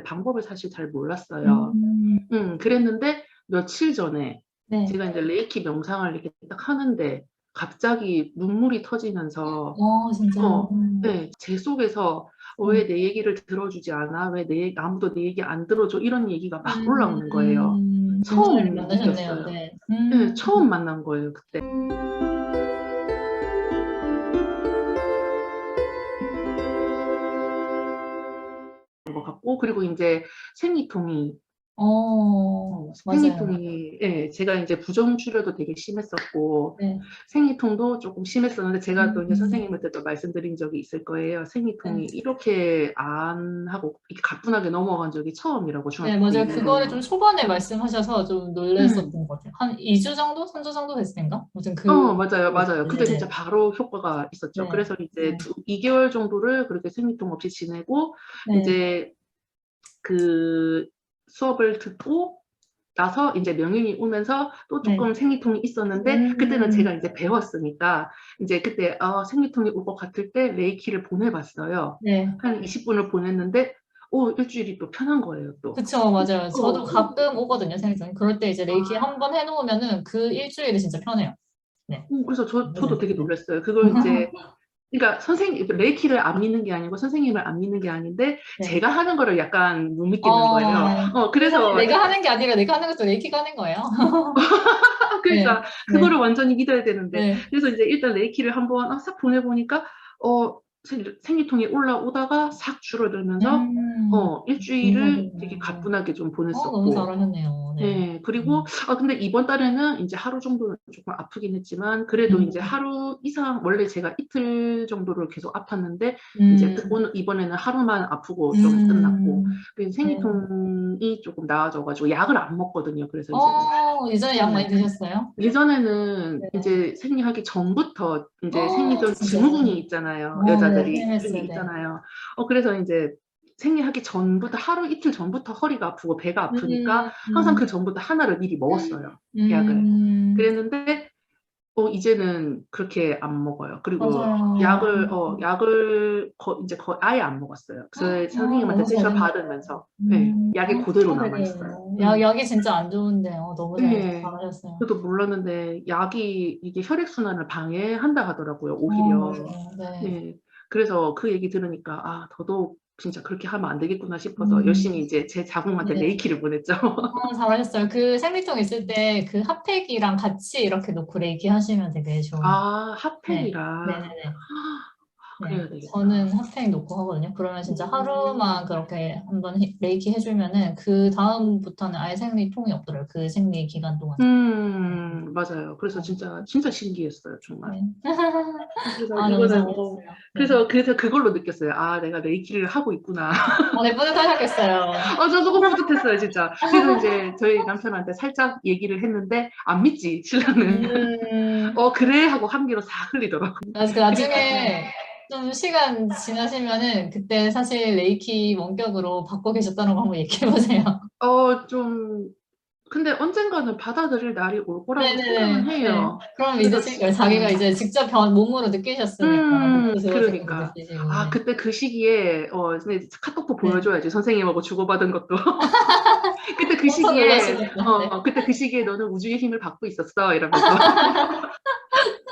방법을 사실 잘 몰랐어요. 음. 음, 그랬는데 며칠 전에 네. 제가 이제 레이키 명상을 이렇게 딱 하는데 갑자기 눈물이 터지면서 어, 진짜요? 어, 음. 네, 제 속에서 어, 왜내 얘기를 들어주지 않아? 왜 내, 아무도 내 얘기 안 들어줘? 이런 얘기가 막 올라오는 거예요. 음, 처음. 느꼈어요. 네. 네, 음. 처음 만난 거예요, 그때. 것 같고 그리고 이제 생리통이 어, 어, 맞아요. 생리통이 예, 제가 이제 부정 출혈도 되게 심했었고 네. 생리통도 조금 심했었는데 제가 또 이제 음. 선생님한테 또 말씀드린 적이 있을 거예요. 생리통이 네. 이렇게 안 하고 이렇게 가뿐하게 넘어간 적이 처음이라고 네, 중학교 맞아요. 때. 그거를 좀 초반에 말씀하셔서 좀 놀랐었던 음. 것 같아요. 한 2 주 정도? 3 주 정도 됐을? 아무튼 그, 어, 맞아요, 맞아요. 그때 네. 진짜 바로 효과가 있었죠. 네. 그래서 이제 네. 두, 2개월 정도를 그렇게 생리통 없이 지내고 네. 이제 그 수업을 듣고 나서 이제 명령이 오면서 또 조금 생리통이 있었는데 네. 음. 그때는 제가 이제 배웠으니까 이제 그때 아, 생리통이 올 것 같을 때 레이키를 보내봤어요. 네. 한 20분을 보냈는데 오 일주일이 또 편한 거예요 또. 그쵸, 맞아요. 저도 어. 가끔 오거든요, 생리통. 그럴 때 이제 레이키 아. 한번 해놓으면은 그 일주일이 진짜 편해요. 음, 그래서 저, 저도 네. 되게 놀랐어요. 그걸 이제 그러니까 선생님 레이키를 안 믿는 게 아니고 선생님을 안 믿는 게 아닌데 네. 제가 하는 거를 약간 못 믿겠는 어. 거예요. 어 그래서 내가 하는 게 아니라 내가 하는 것도 레이키가 하는 거예요. 그러니까 네. 그거를 완전히 믿어야 되는데 네. 그래서 이제 일단 레이키를 한번 아, 싹 보내 보니까 어 생- 생리통이 올라오다가 싹 줄어들면서 음. 어 일주일을 음. 되게 가뿐하게 좀 어, 보냈었고 너무 잘하셨네요. 네. 네, 그리고 아 근데 이번 달에는 이제 하루 정도는 조금 아프긴 했지만 그래도 음. 이제 하루 이상 원래 제가 이틀 정도를 계속 아팠는데 음. 이제 오늘 이번에는 하루만 아프고 좀 음. 끝났고 그래서 생리통이 조금 나아져가지고 약을 안 먹거든요. 그래서 이제 어, 예전에 약 많이 드셨어요? 예전에는 네. 이제 생리하기 전부터 이제 어, 생리 전 진짜요? 증후군이 있잖아요. 어, 여자 들이 네, 그게 네. 있잖아요. 어 그래서 이제 생리하기 전부터 하루 이틀 전부터 허리가 아프고 배가 아프니까 음, 항상 그 전부터 하나를 미리 먹었어요. 음, 약을. 음, 그랬는데 어 이제는 그렇게 안 먹어요. 그리고 맞아요. 약을 어 약을 거, 이제 거, 아예 안 먹었어요. 그래서 선생님한테 너무 세션 잘했네요. 받으면서 네, 음, 약이 어, 그대로. 남아 있어요. 약, 약이 진짜 안 좋은데요. 너무 잘, 네. 잘하셨어요. 저도 몰랐는데 약이 이게 혈액 순환을 방해한다 하더라고요. 오히려. 어, 네. 네. 그래서 그 얘기 들으니까 아 더더욱 진짜 그렇게 하면 안 되겠구나 싶어서 음. 열심히 이제 제 자궁한테 네. 레이키를 보냈죠. 어, 잘하셨어요. 그 생리통 있을 때 그 핫팩이랑 같이 이렇게 놓고 레이키 하시면 되게 좋아요. 아 핫팩이라. 네네네. 네, 그래야 되겠다. 저는 핫팩 놓고 하거든요. 그러면 진짜 음. 하루만 그렇게 한번 해- 레이키 해주면은 그 다음부터는 아예 생리통이 없더라고요. 그 생리 기간 동안. 음 맞아요. 그래서 진짜 진짜 신기했어요 정말. 네. 그래서 아, 너무 이거는. 뭐 네. 그래서 그래서 그걸로 느꼈어요. 아 내가 레이키를 하고 있구나. 어, 네, 뿌듯하셨겠어요. 아, 저 조금 뿌듯했어요, 진짜. 그래서 이제 저희 남편한테 살짝 얘기를 했는데, 안 믿지, 신랑은. 음, 어, 그래? 하고 한 귀로 싹 흘리더라고. 그 나중에 좀 시간 지나시면은 그때 사실 레이키 원격으로 받고 계셨다는 거 한번 얘기해 보세요. 어, 좀, 근데 언젠가는 받아들일 날이 올 거라고 네네네. 생각은 해요. 그럼 그래서 믿으시니까 자기가 이제 직접 변, 몸으로 느끼셨으니까. 음, 그러니까. 느끼시고. 아, 그때 그 시기에, 어, 근데 카톡도 네. 보여줘야지. 선생님하고 주고받은 것도. 그때 그 깜짝 시기에, 놀라시겠다. 어, 네. 어, 그때 그 시기에 너는 우주의 힘을 받고 있었어. 이러면서.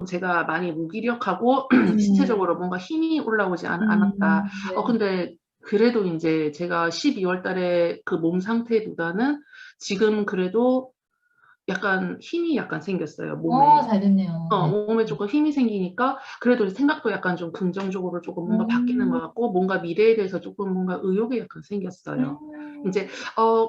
제가 많이 무기력하고 신체적으로 뭔가 힘이 올라오지 않, 않았다. 네. 어, 근데 그래도 이제 제가 12월 달에 그 몸 상태보다는 지금 그래도 약간 힘이 약간 생겼어요, 몸에. 어, 잘 됐네요. 어, 네. 몸에 조금 힘이 생기니까 그래도 생각도 약간 좀 긍정적으로 조금 뭔가 음. 바뀌는 것 같고 뭔가 미래에 대해서 조금 뭔가 의욕이 약간 생겼어요. 음. 이제 어,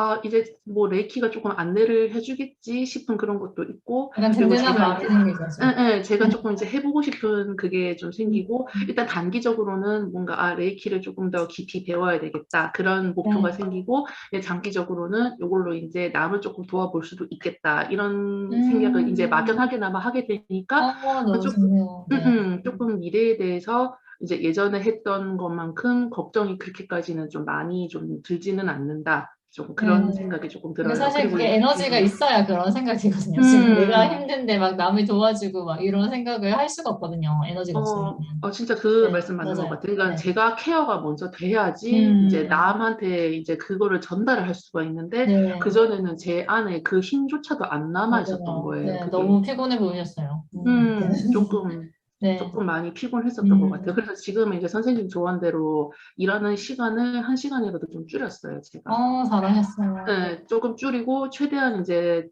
아, 이제 뭐 레이키가 조금 안내를 해주겠지 싶은 그런 것도 있고 약간 든든한 제가 마음이 생기죠. 예, 예, 제가 네. 조금 이제 해보고 싶은 그게 좀 생기고 음. 일단 단기적으로는 뭔가 아 레이키를 조금 더 깊이 배워야 되겠다 그런 목표가 네. 생기고 이제 장기적으로는 이걸로 이제 남을 조금 도와볼 수도 있겠다 이런 음. 생각을 이제 막연하게나마 하게 되니까 어, 너무 좀- 좋네요. 음, 네. 음, 조금 미래에 대해서 이제 예전에 했던 것만큼 걱정이 그렇게까지는 좀 많이 좀 들지는 않는다 좀 그런 네. 생각이 조금 들어요. 사실 그게 에너지가 음. 있어야 그런 생각이 들거든요. 지금 음. 내가 힘든데 막 남이 도와주고 막 이런 생각을 할 수가 없거든요. 에너지가 어, 없으면. 어, 진짜 그 네, 말씀 맞는 것 맞아요. 같아요. 그러니까 네. 제가 케어가 먼저 돼야지 음. 이제 남한테 이제 그거를 전달을 할 수가 있는데 네. 그 전에는 제 안에 그 힘조차도 안 남아 있었던. 거예요. 네. 너무 피곤해 보이셨어요. 음, 네. 조금 네. 조금 많이 피곤했었던 음. 것 같아요. 그래서 지금 이제 선생님 조언대로 일하는 시간을 한 시간이라도 좀 줄였어요, 제가. 어, 잘하셨어요. 네, 조금 줄이고 최대한 이제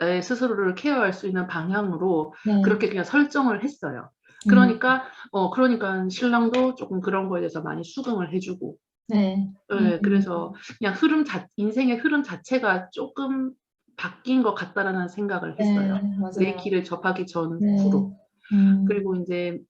내 스스로를 케어할 수 있는 방향으로 네. 그렇게 그냥 설정을 했어요. 음. 그러니까 어 그러니까 신랑도 조금 그런 거에 대해서 많이 수긍을 해주고, 네. 네, 음. 그래서 그냥 흐름 자 인생의 흐름 자체가 조금 바뀐 것 같다라는 생각을 했어요. 네, 맞아요. 레이키를 접하기 전후로. 네. 음. 그리고 이제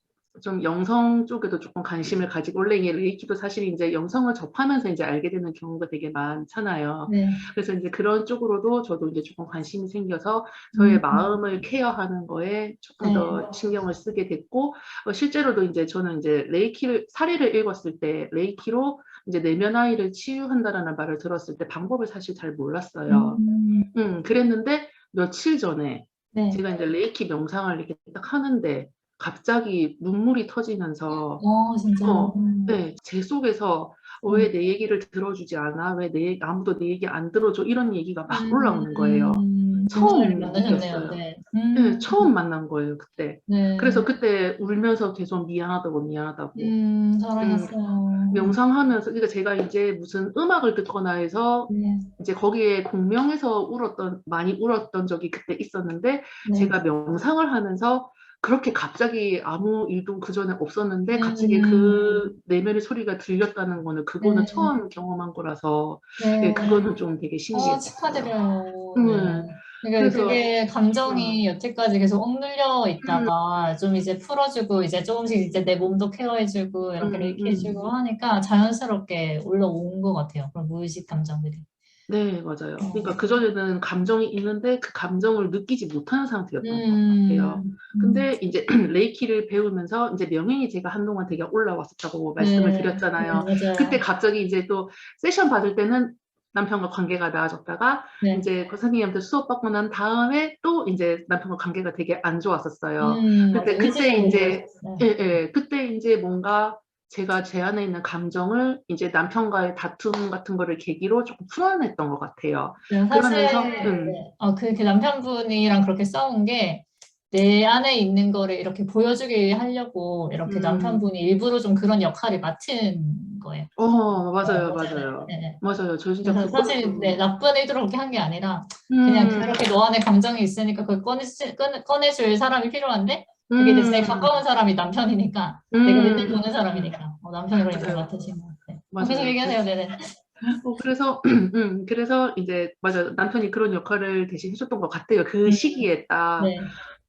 좀 영성 쪽에도 조금 관심을 가지고 원래 이게 레이키도 사실 이제 영성을 접하면서 이제 알게 되는 경우가 되게 많잖아요. 네. 그래서 이제 그런 쪽으로도 저도 이제 조금 관심이 생겨서 저의 음. 마음을 케어하는 거에 조금 네. 더 신경을 쓰게 됐고 어, 실제로도 이제 저는 이제 레이키를 사례를 읽었을 때 레이키로 이제 내면 아이를 치유한다라는 말을 들었을 때 방법을 사실 잘 몰랐어요. 음. 음, 그랬는데 며칠 전에 네. 제가 이제 레이키 명상을 이렇게 딱 하는데 갑자기 눈물이 터지면서 어, 진짜. 어, 음. 네, 제 속에서 어, 왜내 얘기를 들어주지 않아? 왜 내 아무도 내 얘기 안 들어줘? 이런 얘기가 막 음, 올라오는 거예요. 음, 처음 만나셨네요. 네. 네, 음. 처음 만난 거예요, 그때. 네. 그래서 그때 울면서 계속 미안하다고 미안하다고. 음, 잘하셨어요. 명상하면서 그러니까 제가 이제 무슨 음악을 듣거나 해서 네. 이제 거기에 공명해서 울었던 많이 울었던 적이 그때 있었는데 네. 제가 명상을 하면서 그렇게 갑자기 아무 일도 그 전에 없었는데 갑자기 음. 그 내면의 소리가 들렸다는 거는 그거는 네. 처음 경험한 거라서 네. 예, 그거는 좀 되게 어, 신기했어요. 축하드려요. 음. 네. 그러니까 그래서- 그게 감정이 여태까지 계속 억눌려 있다가 좀 이제 풀어주고 이제 조금씩 이제 내 몸도 케어해주고 이렇게 음, 레이키해주고 음. 하니까 자연스럽게 올라온 것 같아요. 그런 무의식 감정들이. 네, 맞아요. 어. 그러니까 그전에는 감정이 있는데 그 감정을 느끼지 못하는 상태였던 것 음. 같아요. 근데 이제 레이키를 배우면서 이제 명예이 제가 한동안 되게 올라왔었다고 말씀을 네. 드렸잖아요. 네, 맞아요. 그때 갑자기 이제 또 세션 받을 때는 남편과 관계가 나아졌다가 네. 이제 그 선생님한테 수업 받고 난 다음에 또 이제 남편과 관계가 되게 안 좋았었어요. 음, 그때- 맞아요. 그때 이제. 예, 예. 그때 이제 뭔가 제가 제 안에 있는 감정을 이제 남편과의 다툼 같은 거를 계기로 조금 풀어냈던 것 같아요. 네, 사실 그러면서, 음. 네. 어, 그, 그 남편분이랑 그렇게 싸운 게 내 안에 있는 거를 이렇게 보여주게 하려고 이렇게 음. 남편분이 일부러 좀 그런 역할을 맡은 거예요. 어, 맞아요, 어, 맞아요. 네, 네. 맞아요. 저 진짜 그래서 사실 네, 나쁜 의도로 그렇게 한 게 아니라 그냥 음, 그렇게 너 안에 감정이 있으니까 그걸 꺼내, 꺼내, 꺼내줄 사람이 필요한데 그게 음, 가까운 사람이 남편이니까 음. 내가 맨날 보는 사람이니까 어, 남편이 그렇게 맞아요. 맡으신 것 같아요. 맞아요. 계속 얘기하세요. 네네. 어, 그래서, 음, 그래서 이제, 맞아요. 남편이 그런 역할을 대신 해줬던 것 같아요. 그 음. 시기에 딱. 네.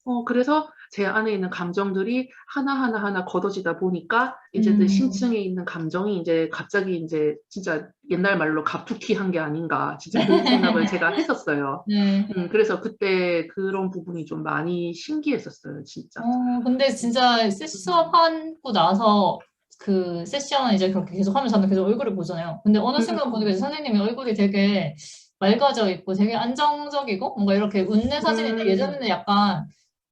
어, 그래서 제 안에 있는 감정들이 하나하나 하나 걷어지다 보니까 이제 음. 그 심층에 있는 감정이 이제 갑자기 이제 진짜 옛날 말로 갑툭튀 한게 아닌가 진짜 그런 생각을 제가 했었어요. 네. 음, 그래서 그때 그런 부분이 좀 많이 신기했었어요, 진짜. 어, 근데 진짜 수업 하고 나서 그 세션 이제 그렇게 계속 하면 저는 계속 얼굴을 보잖아요. 근데 어느 순간 음. 보니까 선생님이 얼굴이 되게 맑아져 있고 되게 안정적이고 뭔가 이렇게 웃는 사진인데 음. 예전에는 약간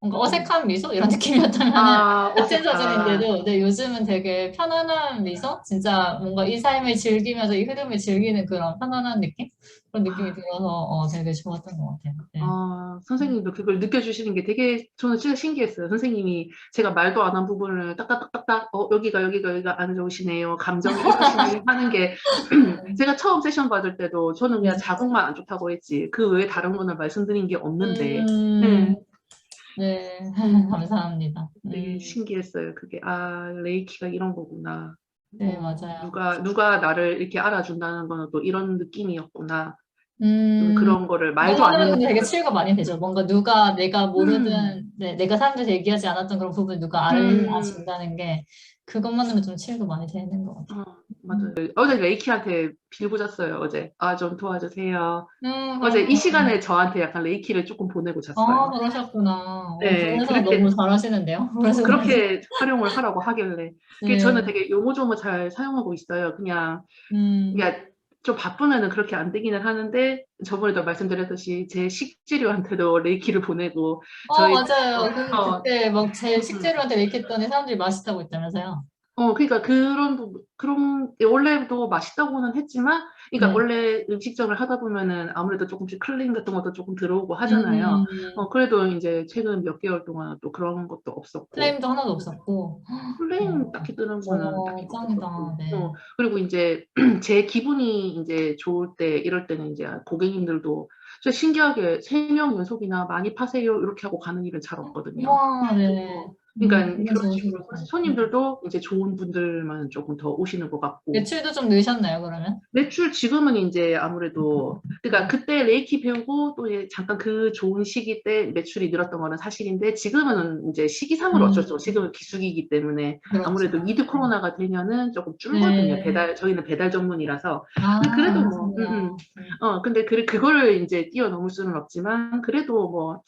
뭔가 어색한 미소 이런 느낌이었다면 아, 어색하. 사진인데도 네, 요즘은 되게 편안한 미소? 진짜 뭔가 이 삶을 즐기면서 이 흐름을 즐기는 그런 편안한 느낌? 그런 느낌이 들어서 어, 되게 좋았던 것 같아요. 네. 아, 선생님도 그걸 느껴주시는 게 되게 저는 진짜 신기했어요. 선생님이 제가 말도 안 한 부분을 딱딱딱딱, 어, 여기가, 여기가, 여기가 안 좋으시네요. 감정이. 하는 게 제가 처음 세션 받을 때도 저는 그냥 자궁만 안 좋다고 했지. 그 외에 다른 거는 말씀드린 게 없는데 음, 네. 네, 감사합니다. 되게 음, 신기했어요. 그게, 아, 레이키가 이런 거구나. 네, 어, 맞아요. 누가, 누가 나를 이렇게 알아준다는 거는 또 이런 느낌이었구나. 좀 음, 그런 거를 말도 안 하는 되게 치유가 많이 되죠. 뭔가 누가 내가 모르는, 음. 네, 내가 사람들한테 얘기하지 않았던 그런 부분을 누가 음. 알아준다는 게 그것만으로 좀 치유가 많이 되는 것 같아요. 어, 맞아요. 어제 레이키한테 빌고 잤어요, 어제. 아, 좀 도와주세요. 음, 어제 이. 시간에 저한테 약간 레이키를 조금 보내고 아, 잤어요. 그러셨구나. 어, 네, 그렇게- 너무 잘하시는데요. 그래서 그렇게 활용을 하라고 하길래. 그게 네. 저는 되게 요모조모 잘 사용하고 있어요. 그냥, 음, 그냥 좀 바쁘면은 그렇게 안 되기는 하는데 저번에도 말씀드렸듯이 제 식재료한테도 레이키를 보내고 어, 저희- 맞아요. 그, 어. 그때 막 제 식재료한테 이렇게 했더니 사람들이 맛있다고 했다면서요. 어 그러니까 그런 부분 그런 원래도 맛있다고는 했지만 그러니까 네. 원래 음식점을 하다 보면은 아무래도 조금씩 클레임 같은 것도 조금 들어오고 하잖아요. 음, 어 그래도 이제 최근 몇 개월 동안 또 그런 것도 없었고 클레임도 하나도 없었고. 클레임 어. 딱히 뜨는 거는 어, 딱히 짱이다. 없었고. 네. 어, 그리고 이제 제 기분이 이제 좋을 때 이럴 때는 이제 고객님들도 진짜 신기하게 세 명 연속이나 많이 파세요 이렇게 하고 가는 일은 잘 없거든요. 와, 네. 그러니까 음, 그런 식으로. 손님들도 이제 좋은 분들만 조금 더 오시는 것 같고 매출도 좀 늘셨나요, 그러면? 매출 지금은 이제 아무래도 그러니까 그때 레이키 배우고 또 잠깐 그 좋은 시기 때 매출이 늘었던 거는 사실인데 지금은 이제 시기상으로 음. 어쩔 수 없고 지금은 기수기이기 때문에 그렇죠. 아무래도 위드 코로나가 되면은 조금 줄거든요. 네. 배달 저희는 배달 전문이라서 아, 그래도 뭐, 그렇구나. 음, 어 근데 그 그거를 이제 뛰어넘을 수는 없지만 그래도 뭐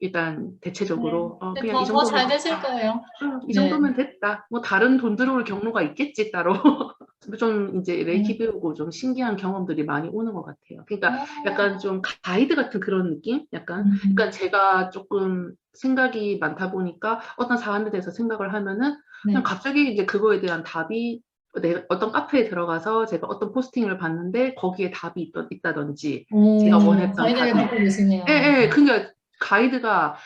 일단 대체적으로 어, 근데 그냥 이 더, 더 정도면 잘 되실 거예요. 음, 이 네. 정도면 됐다. 뭐 다른 돈 들어올 경로가 있겠지 따로. 좀 이제 레이키 배우고 좀 신기한 경험들이 많이 오는 것 같아요. 그러니까 약간 좀 가이드 같은 그런 느낌? 약간 음. 그러니까 제가 조금 생각이 많다 보니까 어떤 사안에 대해서 생각을 하면은 네. 그냥 갑자기 이제 그거에 대한 답이 내 어떤 카페에 들어가서 제가 어떤 포스팅을 봤는데 거기에 답이 있, 있다든지 오, 제가 원했던 답이. 예, 예, 그러니까 가이드가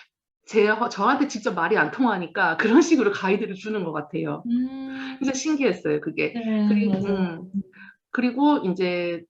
제, 저한테 직접 말이 안 통하니까 그런 식으로 가이드를 주는 것 같아요. 음, 진짜 신기했어요, 그게. 네, 그리고. 음, 그리고 이제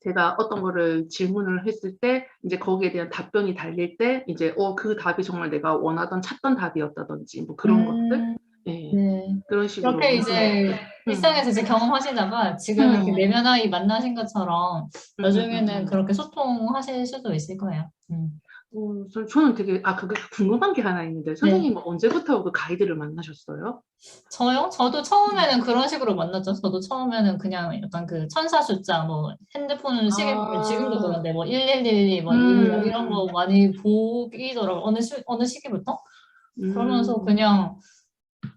제가 어떤 거를 질문을 했을 때 이제 거기에 대한 답변이 달릴 때 이제 어, 그 답이 정말 내가 원하던 찾던 답이었다든지 뭐 그런 것들 음, 예, 네. 그런 식으로 그렇게 이제 음. 일상에서 이제 경험하시다가 지금 음. 이렇게 내면 아이 만나신 것처럼 음, 나중에는 음, 음. 그렇게 소통하실 수도 있을 거예요. 음. 어, 저- 저는 되게 아 그게 궁금한 게 하나 있는데 선생님은 언제부터 그 가이드를 만나셨어요? 저요? 저도 처음에는 그런 식으로 만났죠. 저도 처음에는 그냥 약간 그 천사 숫자, 뭐 핸드폰 시계 보면 아. 지금도 그런데 뭐 1112, 뭐 음. 1 이런 거 많이 보이더라고요. 어느 시, 어느 시기부터? 그러면서 음. 그냥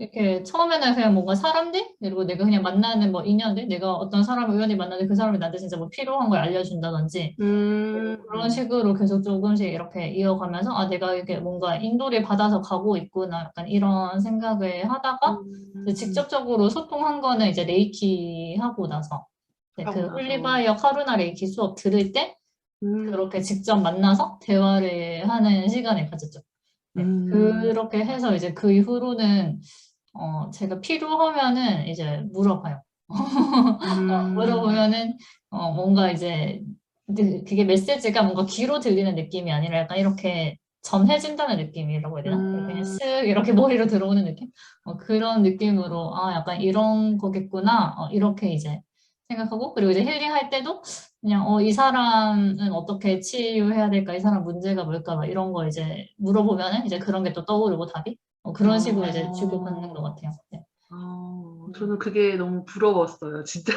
이렇게 처음에는 그냥 뭔가 사람들 그리고 내가 그냥 만나는 뭐 인연들 내가 어떤 사람을 우연히 만나는데 그 사람이 나한테 진짜 뭐 필요한 걸 알려준다든지 음. 그런 식으로 계속 조금씩 이렇게 이어가면서 아 내가 이렇게 뭔가 인도를 받아서 가고 있구나 약간 이런 생각을 하다가 음. 직접적으로 소통한 거는 이제 레이키 하고 나서 네, 그 나서. 홀리바이어 카루나 레이키 수업 들을 때 음. 그렇게 직접 만나서 대화를 하는 시간을 가졌죠. 네, 음. 그렇게 해서 이제 그 이후로는 어, 제가 필요하면은 이제 물어봐요. 어, 음. 물어보면은 어, 뭔가 이제 그- 그게 메시지가 뭔가 귀로 들리는 느낌이 아니라 약간 이렇게 전해진다는 느낌이라고 해야 되나? 음. 그냥 쓱 이렇게 머리로 들어오는 느낌? 어, 그런 느낌으로 아 약간 이런 거겠구나 어, 이렇게 이제 생각하고 그리고 이제 힐링할 때도 그냥 어, 이 사람은 어떻게 치유해야 될까? 이 사람 문제가 뭘까? 막 이런 거 이제 물어보면은 이제 그런 게 또 떠오르고 답이 어, 그런 식으로 이제 아. 주고받는 것 같아요. 네. 아, 저는 그게 너무 부러웠어요, 진짜.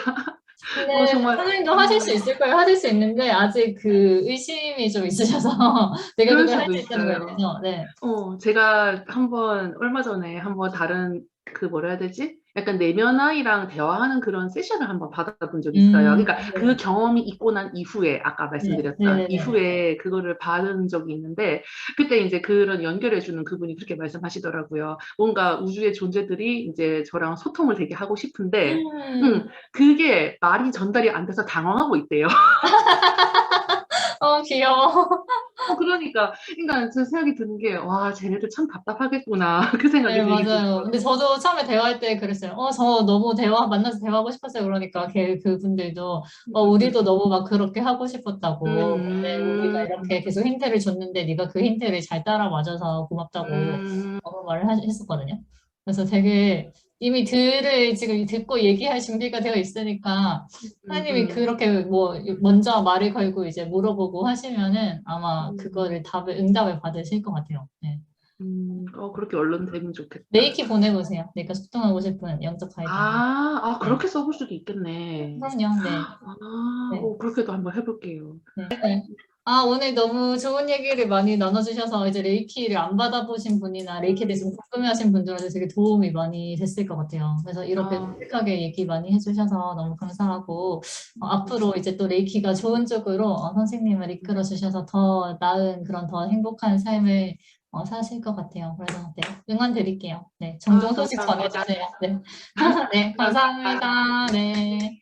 근데 어, 정말- 선생님도 하실 수 있을 거예요. 하실 수 있는데 아직 그 의심이 좀 있으셔서 내가 그걸 할 수도 수 있다는 거에. 대해서 네. 어, 제가 한번 얼마 전에 한번 다른 그 뭐라 해야 되지? 약간 내면 아이랑 대화하는 그런 세션을 한번 받아본 적이 있어요. 음, 그러니까 네. 그 경험이 있고 난 이후에 아까 말씀드렸던 네, 네, 네. 이후에 그거를 받은 적이 있는데 그때 이제 그런 연결해 주는 그분이 그렇게 말씀하시더라고요. 뭔가 우주의 존재들이 이제 저랑 소통을 되게 하고 싶은데 음, 음, 그게 말이 전달이 안 돼서 당황하고 있대요. 어 귀여워. 어, 그러니까, 그러니까 제 생각이 드는 게, 와, 쟤네들 참 답답하겠구나. 그 생각이 네 들게 맞아요. 근데 저도 처음에 대화할 때 그랬어요. 어 저 너무 대화 만나서 대화하고 싶었어요. 그러니까 걔 그분들도 어 우리도 너무 막 그렇게 하고 싶었다고. 근데 우리가 음. 이렇게 계속 힌트를 줬는데 네가 그 힌트를 잘 따라와줘서 고맙다고 음, 어, 말을 하- 했었거든요. 그래서 되게 이미 들을 지금 듣고 얘기할 준비가 되어 있으니까 하나님이 음, 그렇게 뭐 먼저 말을 걸고 이제 물어보고 하시면은 아마 음. 그거를 답을 응답을 받으실 것 같아요. 네. 음, 어, 그렇게 얼른 되면 좋겠다. 레이키 보내보세요. 내가 소통하고 싶은 영적 가이드. 아, 아, 그렇게 써볼 수도 있겠네. 그럼요. 네. 아, 네. 어, 그렇게도 한번 해볼게요. 네. 아, 오늘 너무 좋은 얘기를 많이 나눠주셔서 이제 레이키를 안 받아보신 분이나 레이키에 대해서 궁금해하신 분들한테 되게 도움이 많이 됐을 것 같아요. 그래서 이렇게 아. 솔직하게 얘기 많이 해주셔서 너무 감사하고 어, 앞으로 이제 또 레이키가 좋은 쪽으로 어, 선생님을 이끌어 주셔서 더 나은 그런 더 행복한 삶을 어, 사실 것 같아요. 그래서 네, 응원 드릴게요. 네, 종종 아, 소식. 전해주세요. 네, 네, 감사합니다. 네.